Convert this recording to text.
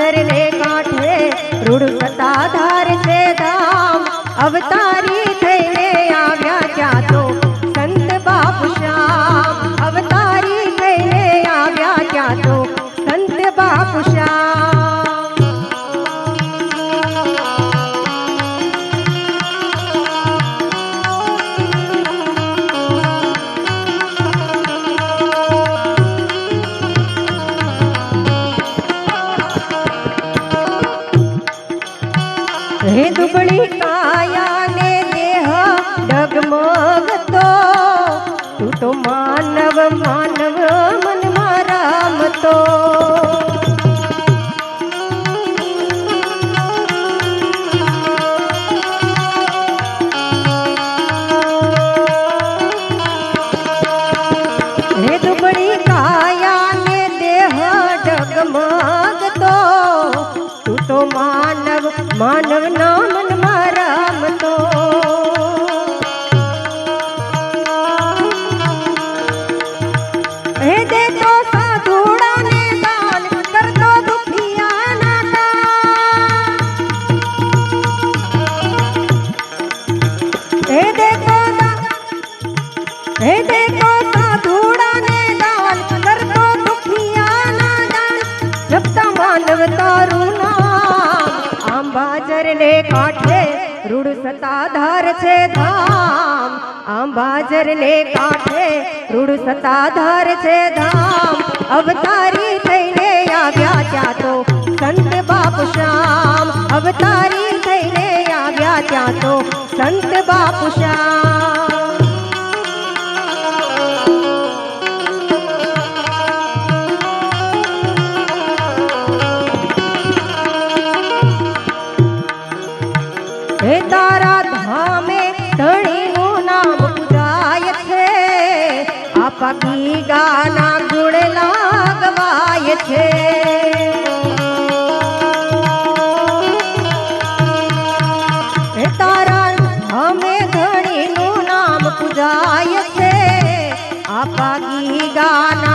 ને કાંઠે રૂડ સતાધાર છે ધામ. અવતારી હે દુબળી કાયા ને દેહ ડગમગતો. તું તો માનવ માનવ હે દેતો સાધુડા ને દાન કરતો દુખિયાના દાન. જપતા માનવ તારું નામ આંબાજર ને કાંઠે રૂડ સતાધાર છે ધામ. આંબાજર ને કાંઠે રૂડ સતાધાર છે ધામ. અવતારી થઈને આવ્યા ત્યાં તો સંત બાપ શ્યામ. અવતારી થઈને આવ્યા ત્યાં તો સંત બાપ શ્યામ. હે તારા ધામે ધણીનું નામ ઉદાય છે. આ કી ગાના ગુણ લાગવાય છે. ગાના